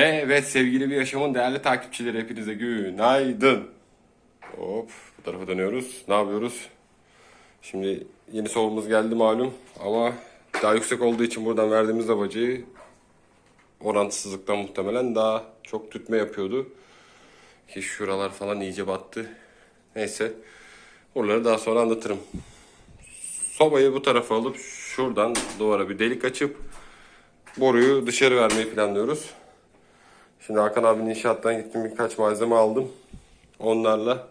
Evet sevgili bir yaşamın değerli takipçileri hepinize günaydın. Hop bu tarafa dönüyoruz. Ne yapıyoruz? Şimdi yeni sobamız geldi malum ama daha yüksek olduğu için buradan verdiğimiz abacıyı orantısızlıktan muhtemelen daha çok tütme yapıyordu. Ki şuralar falan iyice battı. Neyse. Oraları daha sonra anlatırım. Sobayı bu tarafa alıp şuradan duvara bir delik açıp boruyu dışarı vermeyi planlıyoruz. Şimdi Hakan abinin inşaattan gittim birkaç malzeme aldım. Onlarla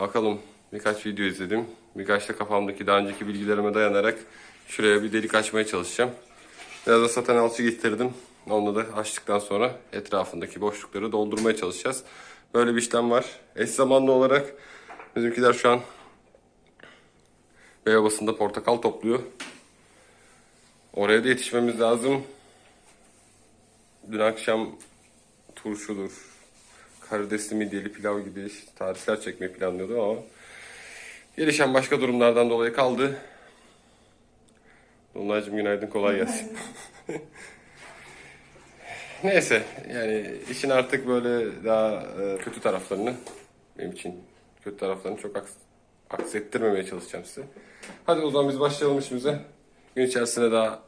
bakalım birkaç video izledim. Birkaç da kafamdaki daha önceki bilgilerime dayanarak şuraya bir delik açmaya çalışacağım. Biraz da satan alçı getirdim. Onu da açtıktan sonra etrafındaki boşlukları doldurmaya çalışacağız. Böyle bir işlem var. Eş zamanlı olarak bizimkiler şu an Beyobası'nda portakal topluyor. Oraya da yetişmemiz lazım. Dün akşam turşudur, karidesli midyeli pilav gibi tarifler çekmeyi planlıyordu ama gelişen başka durumlardan dolayı kaldı. Dolunaycığım günaydın kolay gelsin. Neyse yani işin artık böyle daha e, kötü taraflarını benim için kötü taraflarını çok aks aksettirmemeye çalışacağım size. Hadi o zaman biz başlayalım işimize. Gün içerisinde daha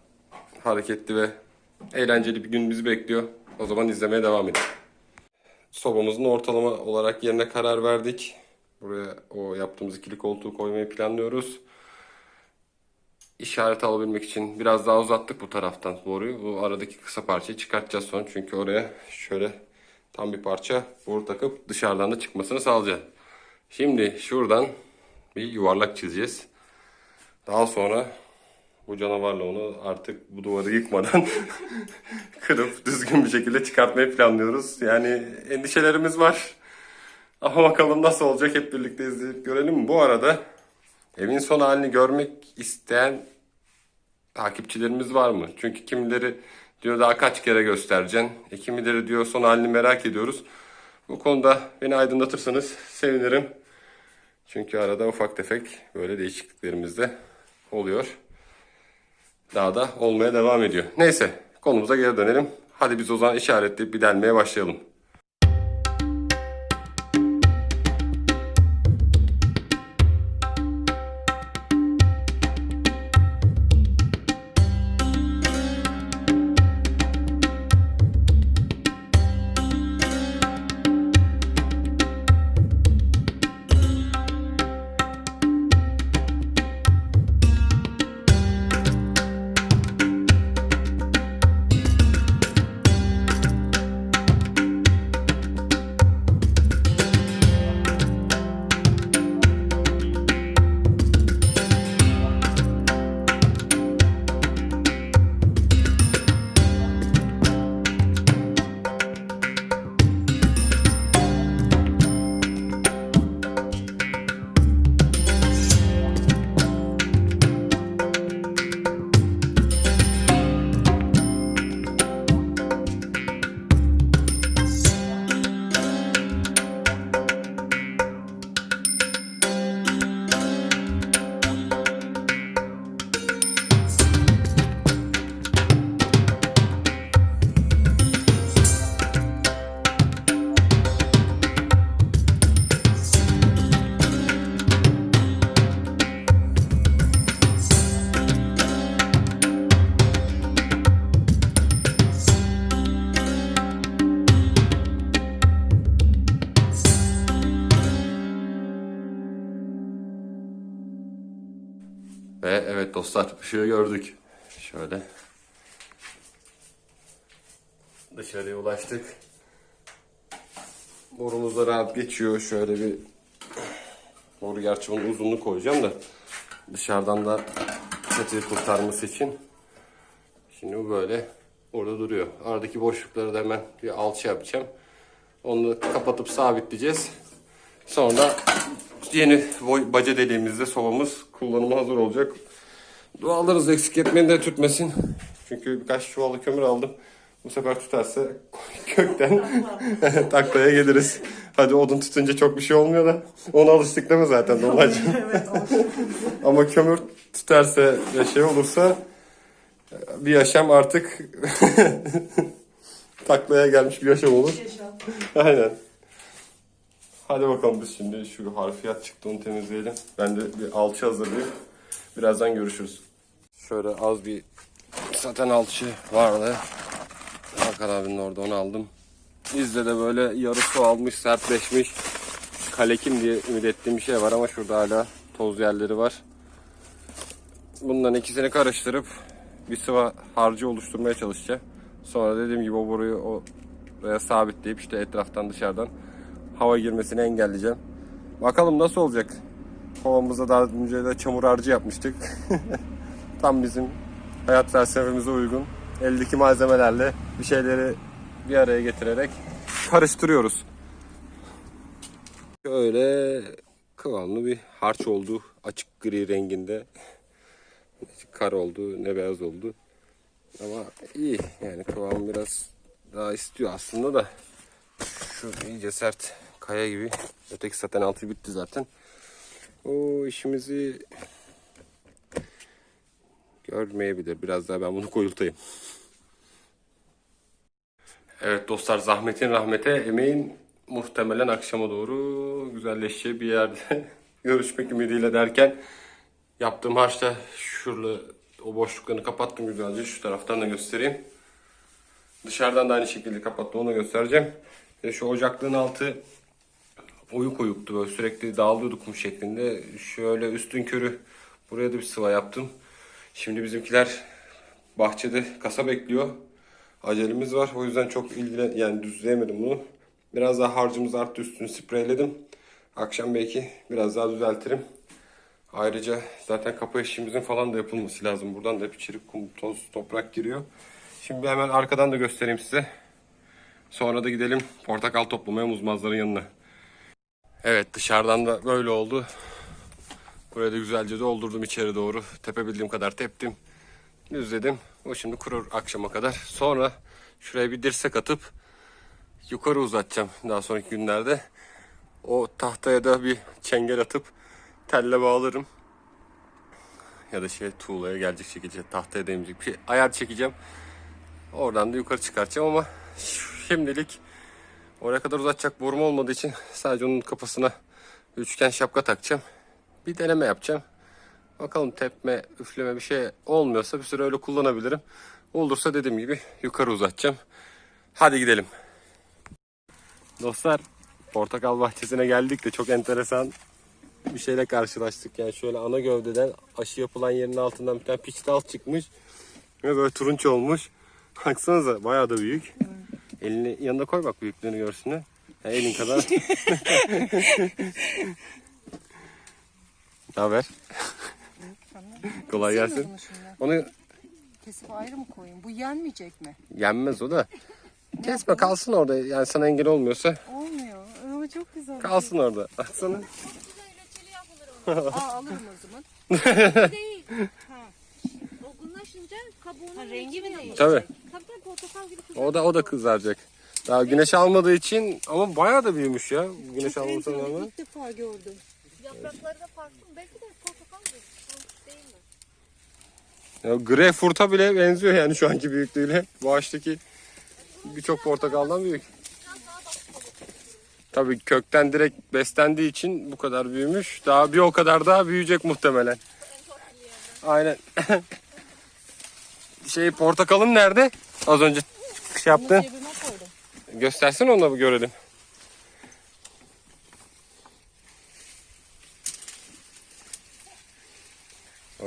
hareketli ve eğlenceli bir gün bizi bekliyor. O zaman izlemeye devam edelim. Sobamızın ortalama olarak yerine karar verdik. Buraya o yaptığımız ikili koltuğu koymayı planlıyoruz. İşaret alabilmek için biraz daha uzattık bu taraftan boruyu. Bu aradaki kısa parçayı çıkartacağız sonra. Çünkü oraya şöyle tam bir parça boru takıp dışarıdan da çıkmasını sağlayacağız. Şimdi şuradan bir yuvarlak çizeceğiz. Daha sonra bu canavarla onu artık bu duvarı yıkmadan kırıp düzgün bir şekilde çıkartmayı planlıyoruz. Yani endişelerimiz var. Ama bakalım nasıl olacak hep birlikte izleyip görelim. Bu arada evin son halini görmek isteyen takipçilerimiz var mı? Çünkü kimileri diyor daha kaç kere göstereceksin. E kimileri diyor son halini merak ediyoruz. Bu konuda beni aydınlatırsanız sevinirim. Çünkü arada ufak tefek böyle değişikliklerimiz de oluyor. Daha da olmaya devam ediyor. Neyse konumuza geri dönelim. Hadi biz o zaman işaretleyip bir delmeye başlayalım. Dostlar ışığı gördük. Şöyle. Dışarıya ulaştık. Borumuz da rahat geçiyor. Şöyle bir boru gerçi bunun uzunluğu koyacağım da dışarıdan da çatıyı kurtarması için. Şimdi bu böyle orada duruyor. Aradaki boşlukları da hemen bir alçı yapacağım. Onu kapatıp sabitleyeceğiz. Sonra yeni boy baca deliğimizde sobamız kullanıma hazır olacak. Dualarınızı eksik etmeyin de tütmesin. Çünkü birkaç çuvalı kömür aldım. Bu sefer tutarsa kökten taklaya geliriz. Hadi odun tutunca çok bir şey olmuyor da. Ona alıştık değil mi zaten Dolmacığım? evet. Ama kömür tutarsa ve şey olursa bir yaşam artık taklaya gelmiş bir yaşam olur. Yaşam. Aynen. Hadi bakalım biz şimdi şu harfiyat çıktı onu temizleyelim. Ben de bir alçı hazırlayayım. Birazdan görüşürüz. Şöyle az bir saten alçı vardı. Hakan abinin orada onu aldım. Bizde de böyle yarı su almış, sertleşmiş. Kalekim diye ümit ettiğim bir şey var ama şurada hala toz yerleri var. Bundan ikisini karıştırıp bir sıva harcı oluşturmaya çalışacağım. Sonra dediğim gibi o boruyu oraya sabitleyip işte etraftan dışarıdan hava girmesini engelleyeceğim. Bakalım nasıl olacak. Kovamızda daha önce de çamur harcı yapmıştık. Tam bizim hayat felsefemize uygun. Eldeki malzemelerle bir şeyleri bir araya getirerek karıştırıyoruz. Şöyle kıvamlı bir harç oldu. Açık gri renginde. Ne kar oldu ne beyaz oldu. Ama iyi yani kıvam biraz daha istiyor aslında da. Şu iyice sert kaya gibi. Öteki zaten altı bitti zaten. O işimizi görmeyebilir. Biraz daha ben bunu koyultayım. Evet dostlar zahmetin rahmete emeğin muhtemelen akşama doğru güzelleşeceği bir yerde görüşmek ümidiyle derken yaptığım harçta şurada o boşluklarını kapattım güzelce şu taraftan da göstereyim. Dışarıdan da aynı şekilde kapattım onu göstereceğim. Ve şu ocaklığın altı oyuk oyuktu böyle sürekli dağılıyordu kum şeklinde. Şöyle üstün körü buraya da bir sıva yaptım. Şimdi bizimkiler bahçede kasa bekliyor. Acelemiz var. O yüzden çok ilgilen yani düzleyemedim bunu. Biraz daha harcımız arttı üstünü spreyledim. Akşam belki biraz daha düzeltirim. Ayrıca zaten kapı işimizin falan da yapılması lazım. Buradan da hep kum, toz, toprak giriyor. Şimdi hemen arkadan da göstereyim size. Sonra da gidelim portakal toplamaya muzmazların yanına. Evet dışarıdan da böyle oldu. Buraya da güzelce doldurdum içeri doğru. Tepebildiğim kadar teptim. Düzledim. O şimdi kurur akşama kadar. Sonra şuraya bir dirsek atıp yukarı uzatacağım daha sonraki günlerde. O tahtaya da bir çengel atıp telle bağlarım. Ya da şey tuğlaya gelecek şekilde tahtaya değmeyecek bir şey. Ayar çekeceğim. Oradan da yukarı çıkartacağım ama şimdilik oraya kadar uzatacak borum olmadığı için sadece onun kafasına üçgen şapka takacağım. Bir deneme yapacağım. Bakalım tepme, üfleme bir şey olmuyorsa bir süre öyle kullanabilirim. Olursa dediğim gibi yukarı uzatacağım. Hadi gidelim. Dostlar portakal bahçesine geldik de çok enteresan bir şeyle karşılaştık. Yani şöyle ana gövdeden aşı yapılan yerin altından bir tane piç dal çıkmış. Ve böyle turunç olmuş. Baksanıza bayağı da büyük. Elini yanına koy bak büyüklüğünü görsünler. Yani elin kadar. ne haber? Kolay gelsin. Onu Kesip ayrı mı koyayım? Bu yenmeyecek mi? yenmez o da. Kesme kalsın orada. Yani sana engel olmuyorsa Olmuyor. Ama çok güzel. kalsın orada. Atsana. Aa, alırım o zaman. değil. Olgunlaşınca kabuğunun Ha, rengi mi değişecek? Tabii. Tabii tabii portakal gibi kızarır. O da o da kızaracak. Daha güneş almadığı için ama bayağı da büyümüş ya. Güneş almasına rağmen. İlk defa gördüm. Yaprakları da farklı. Belki de portakal gibi. Turunç değil mi? Ya greyfurt'a bile benziyor yani şu anki büyüklüğüyle. Bu ağaçtaki birçok portakaldan büyük. Tabii kökten direkt beslendiği için bu kadar büyümüş. Daha bir o kadar daha büyüyecek muhtemelen. Aynen. şey portakalın nerede? Az önce şey yaptın. Göstersin onu da bir görelim.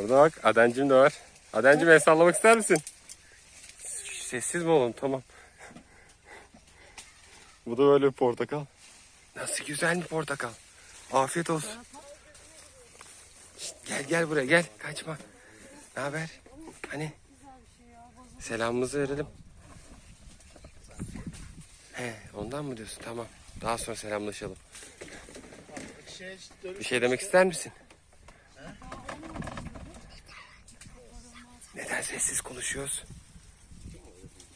Orada bak Adencim de var. Adencim el sallamak ister misin? Sessiz mi olun? Tamam. Bu da böyle bir portakal. Nasıl güzel bir portakal. Afiyet olsun. Şşt, gel gel buraya gel. Kaçma. Ne haber? Hani? Selamımızı verelim. He, ondan mı diyorsun? Tamam. Daha sonra selamlaşalım. Bir şey demek ister misin? Neden sessiz konuşuyoruz?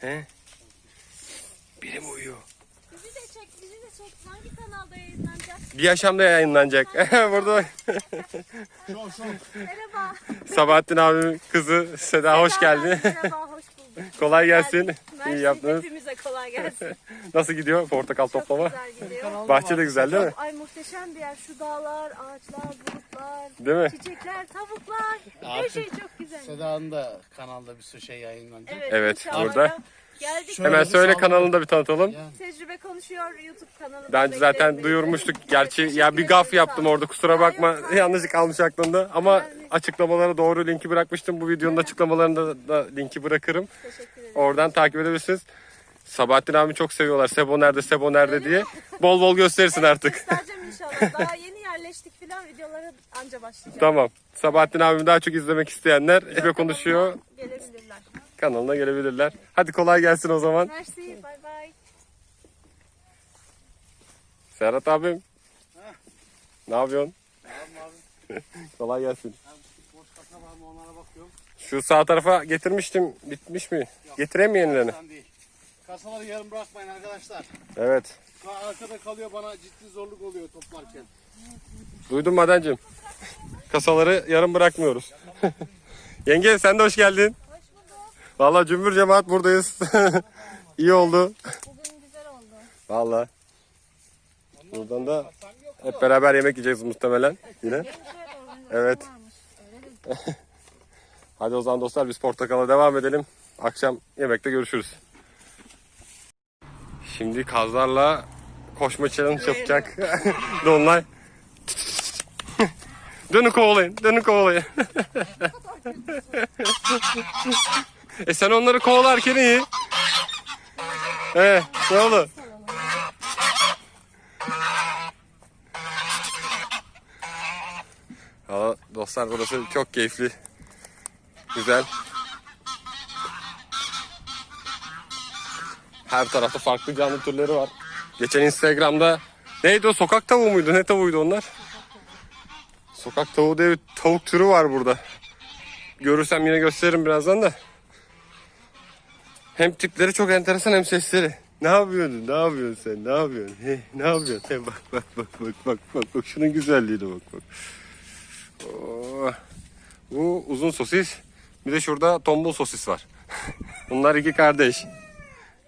He? Biri mi uyuyor? Bizi de çek, bizi de çek. Hangi kanalda yayınlanacak? Bir yaşamda yayınlanacak. Burada Merhaba. Sabahattin abimin kızı Seda hoş geldin. Merhaba, hoş bulduk. Kolay gelsin. İyi yaptınız. hepimize Kolay gelsin. Nasıl gidiyor portakal toplama? Çok güzel gidiyor. Bahçe de güzel değil mi? Ay muhteşem bir yer. Şu dağlar, ağaçlar, bulutlar, Değil mi? çiçekler, tavuklar. Her şey çok güzel. Seda'nın da kanalda bir sürü şey yayınlanacak. Evet, Evet, inşallah burada. Geldik. Şöyle Hemen bir söyle sağlam- kanalını da bir tanıtalım. Yani Tecrübe konuşuyor YouTube kanalı. Ben zaten duyurmuştuk. Gerçi ya bir gaf yaptım orada kusura bakma. Yanlışlık kalmış aklımda. Ama açıklamalara doğru linki bırakmıştım. Bu videonun açıklamalarında da linki bırakırım. Teşekkür ederim. Oradan takip edebilirsiniz. Sabahattin abi çok seviyorlar. Sebo nerede, Sebo nerede diye. Bol bol gösterirsin artık. Göstereceğim inşallah. Daha yeni yerleştik filan videoları anca başlayacak. Tamam. Sabahattin abimi daha çok izlemek isteyenler Ebe konuşuyor. Gelebilirler. Kanalına gelebilirler. Hadi kolay gelsin o zaman. Mersi, bay bay. Serhat abim. Ne yapıyorsun? Kolay gelsin. Boş kasa var mı onlara bakıyorum. Şu sağ tarafa getirmiştim. Bitmiş mi? Getireyim mi yenilerini? Sen değil. Kasaları yarım bırakmayın arkadaşlar. Evet. Arkada kalıyor bana ciddi zorluk oluyor toplarken. Duydum madencim. Kasaları yarım bırakmıyoruz. Yenge sen de hoş geldin. Hoş bulduk. Vallahi cümbür cemaat buradayız. İyi oldu. Bugün güzel oldu. Vallahi. Buradan da hep beraber yemek yiyeceğiz muhtemelen yine. Evet. Hadi o zaman dostlar biz portakala devam edelim. Akşam yemekte görüşürüz. Şimdi kazlarla koşma challenge yapacak. Donlay. Dönün kovalayın, dönün kovalayın. e sen onları kovalarken iyi. He, ne oldu? Valla dostlar burası çok keyifli. Güzel. Her tarafta farklı canlı türleri var. Geçen Instagram'da neydi o sokak tavuğu muydu? Ne tavuğuydu onlar? Sokak tavuğu diye bir tavuk türü var burada. Görürsem yine gösteririm birazdan da. Hem tipleri çok enteresan hem sesleri. Ne yapıyorsun? Ne yapıyorsun sen? Ne yapıyorsun? He, ne yapıyorsun? He, bak bak bak bak bak bak bak şunun güzelliğine bak bak. Oo. Bu uzun sosis. Bir de şurada tombul sosis var. Bunlar iki kardeş.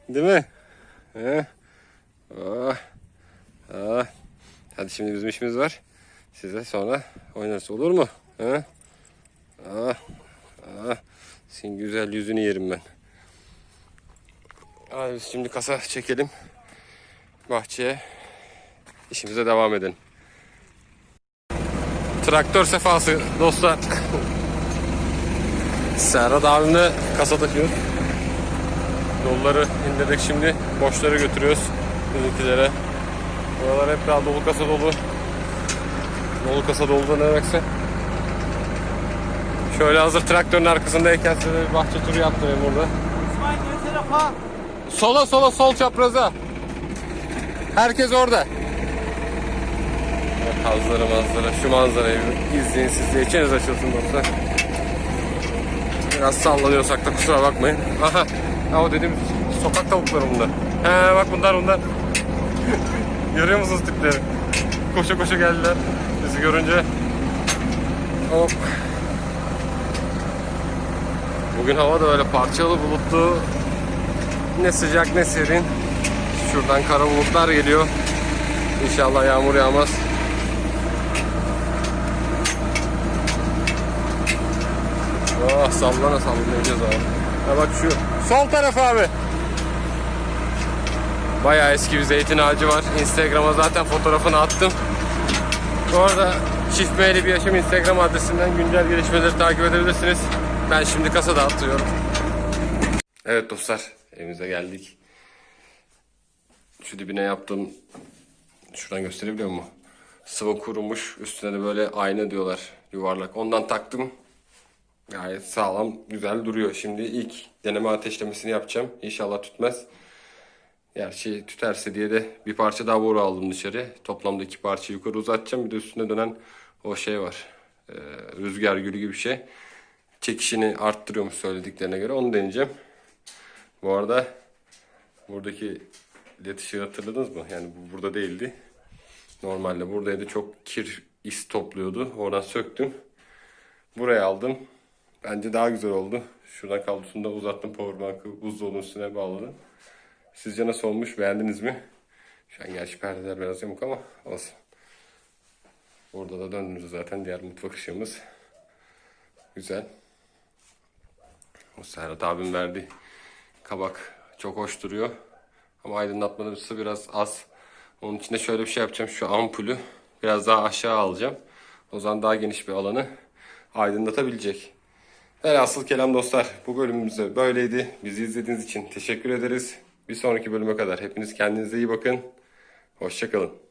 Değil mi? He? Ah. Ah. Hadi şimdi bizim işimiz var. Size sonra oynarız olur mu? He? Ah. Ah. Senin güzel yüzünü yerim ben. Hadi biz şimdi kasa çekelim. Bahçeye işimize devam edelim. Traktör sefası dostlar. Serhat abimle kasa takıyor. Yolları indirdik şimdi. Boşları götürüyoruz bizimkilere. Buralar hep daha dolu kasa dolu. Dolu kasa dolu da ne demekse. Şöyle hazır traktörün arkasındayken size bir bahçe turu yaptırayım burada. Sola sola sol çapraza. Herkes orada. Kazları manzara şu manzarayı izleyin siz de içiniz açılsın dostlar. Biraz sallanıyorsak da kusura bakmayın. Aha. Ha o dediğimiz sokak tavukları bunlar. He bak bunlar bunlar. Görüyor musunuz tipleri? Koşa koşa geldiler bizi görünce. Hop. Bugün hava da öyle parçalı bulutlu. Ne sıcak ne serin. Şuradan kara bulutlar geliyor. İnşallah yağmur yağmaz. Oh sallana sallanacağız abi. Ha bak şu sol taraf abi. Bayağı eski bir zeytin ağacı var. Instagram'a zaten fotoğrafını attım. Bu arada Çift Meyli bir yaşam Instagram adresinden güncel gelişmeleri takip edebilirsiniz. Ben şimdi kasada atıyorum. Evet dostlar evimize geldik. Şu dibine yaptığım şuradan gösterebiliyor mu? Sıvı kurumuş. Üstüne de böyle ayna diyorlar yuvarlak. Ondan taktım. Gayet sağlam, güzel duruyor. Şimdi ilk deneme ateşlemesini yapacağım. İnşallah tütmez. Gerçi tüterse diye de bir parça daha boru aldım dışarı. Toplamda iki parça yukarı uzatacağım. Bir de üstüne dönen o şey var. Ee, rüzgar gülü gibi bir şey. Çekişini arttırıyormuş söylediklerine göre. Onu deneyeceğim. Bu arada buradaki led ışığı hatırladınız mı? Yani bu burada değildi. Normalde buradaydı. Çok kir is topluyordu. Oradan söktüm. Buraya aldım. Bence daha güzel oldu. Şuradan kablosunu da uzattım powerbank'ı buzdolabının üstüne bağladım. Sizce nasıl olmuş? Beğendiniz mi? Şu an gerçi perdeler biraz yamuk ama olsun. Burada da döndüğümüzde zaten diğer mutfak ışığımız. Güzel. O Serhat abim verdi. Kabak çok hoş duruyor. Ama aydınlatması biraz az. Onun için de şöyle bir şey yapacağım. Şu ampulü biraz daha aşağı alacağım. O zaman daha geniş bir alanı aydınlatabilecek. Velhasıl kelam dostlar. Bu bölümümüz de böyleydi. Bizi izlediğiniz için teşekkür ederiz. Bir sonraki bölüme kadar hepiniz kendinize iyi bakın. Hoşçakalın.